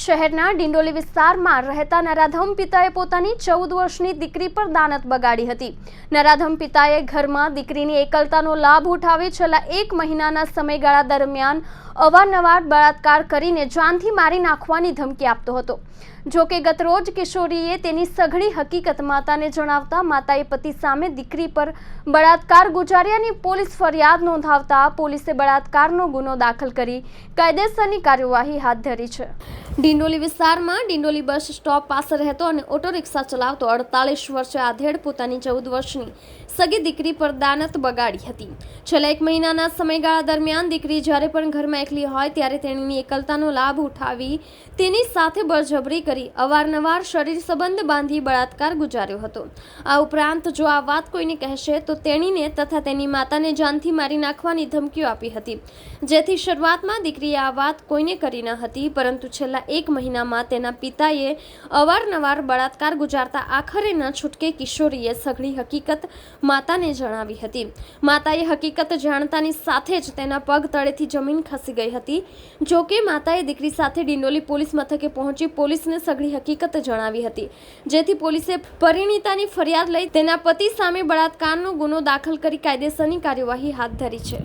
શહેરના ડિંડોલી વિસ્તારમાં રહેતા નરાધમ પિતાએ પોતાની ચૌદ વર્ષની દીકરી પર દાનત બગાડી હતી. નરાધમ પિતાએ ઘરમાં દીકરીની એકલતાનો લાભ ઉઠાવી છેલ્લા એક મહિનાના સમયગાળા દરમિયાન અવારનવાર બળાત્કાર કરીને જાનથી મારી નાખવાની ધમકી આપતો હતો. જો કે ગતરોજ કિશોરીએ તેની સઘળી હકીકત માતાને જણાવતા માતાએ પતિ સામે દીકરી પર બળાત્કાર ગુજાર્યાની પોલીસ ફરિયાદ નોંધાવતા પોલીસે બળાત્કારનો ગુનો દાખલ કરી કાયદેસરની કાર્યવાહી હાથ ધરી છે. ડિંડોલી વિસ્તારમાં ડિંડોલી બસ સ્ટોપ પાસે રહેતો અને ઓટો રિક્ષા ચલાવતો અડતાલીસ વર્ષે આધેડ પોતાની ચૌદ વર્ષની સગી દીકરી પર દાનત બગાડી હતી. છેલ્લા એક મહિનાના સમયગાળા દરમિયાન દીકરી જ્યારે પણ ઘરમાં એકલી હોય ત્યારે તેણીની એકલતાનો લાભ ઉઠાવી તેની સાથે બળજબરી કરી અવારનવાર શરીર સંબંધ બાંધી બળાત્કાર ગુજાર્યો હતો. આ ઉપરાંત જો આ વાત કોઈને કહેશે તો તેણીને તથા તેની માતાને જાનથી મારી નાખવાની ધમકીઓ આપી હતી. જેથી શરૂઆતમાં દીકરીએ આ વાત કોઈને કરી ન હતી, પરંતુ છેલ્લા એક મહિનામાં તેના પિતાએ અવારનવાર બળાત્કાર ગુજારતા આખરે ન છૂટકે કિશોરીએ સઘળી હકીકત માતાને જણાવી હતી. માતાએ હકીકત જાણતાની સાથે જ તેના પગ તળેથી જમીન ખસી ગઈ હતી. જોકે માતાએ દીકરી સાથે ડિંડોલી પોલીસ મથકે પહોંચી પોલીસને સઘળી હકીકત જણાવી હતી. જેથી પોલીસે પરિણીતાની ફરિયાદ લઈ તેના પતિ સામે બળાત્કારનો ગુનો દાખલ કરી કાયદેસરની કાર્યવાહી હાથ ધરી છે.